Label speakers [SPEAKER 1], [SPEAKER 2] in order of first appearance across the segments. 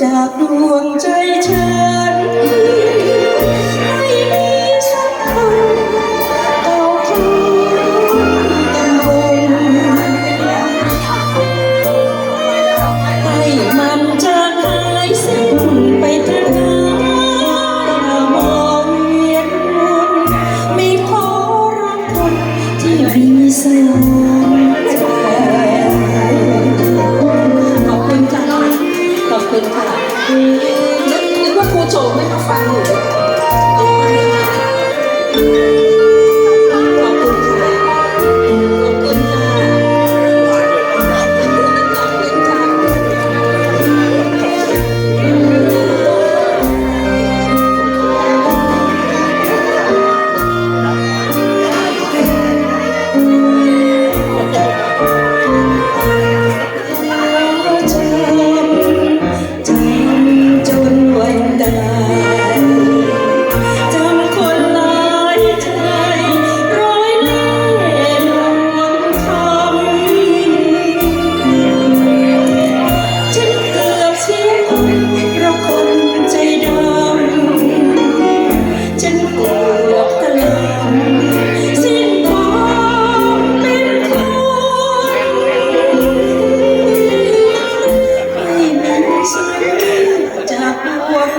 [SPEAKER 1] จากดวงใจฉันให้มีสักคนเอาคืนกันบนให้มันจางหายสิ้นไปเถิดนะอย่ามองเวียนวนไม่ขอรักคนที่มีสองใคุณค่ะขอบคุณค่ะนึกนึกว่าครูโจไม่มาฟังอยู
[SPEAKER 2] ่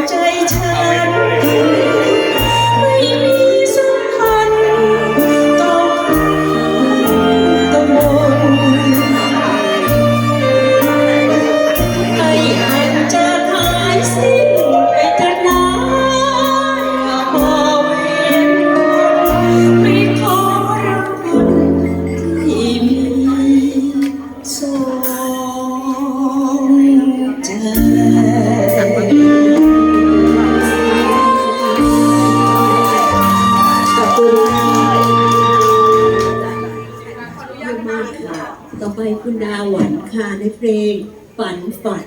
[SPEAKER 1] ใจเธอ ไปคุณดาหวันค่ะในเพลง
[SPEAKER 2] ฝันฝัน